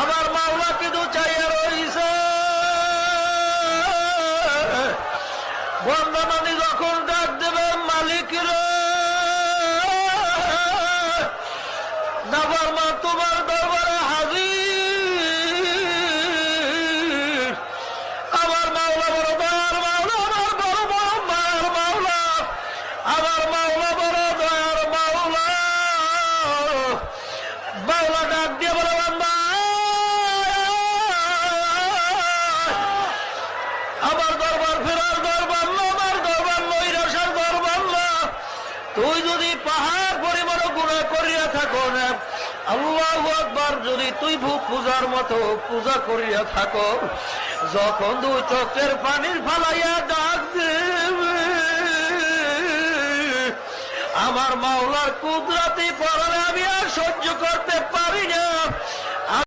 আমার মাওলা কিন্তু চাইয়া রইছে। বন্দনানি যখন ডাক দেবে, মালিক রে। মা তোমার দরবারে হাজির। আমার মাওলা বড় দয়ার মাওলা, আমার বড় বড় মায়ের মাওলা। আমার মাওলা বড় দয়ার মাওলা। মাওলা ডাক দিয়ে বলে আমার দরবার ফেরার দরবার না, আমার দরবার নৈরাসার দরবার না। তুই যদি পাহাড় পরিমাণ গুণা করিয়া থাকো না, আল্লাহ একবার যদি তুই ভূ পূজার মতো পূজা করিয়া থাকো, যখন দুই চোখের পানির ফালাইয়া ডাক আমার মাওলার কুদরাতি পড়ালে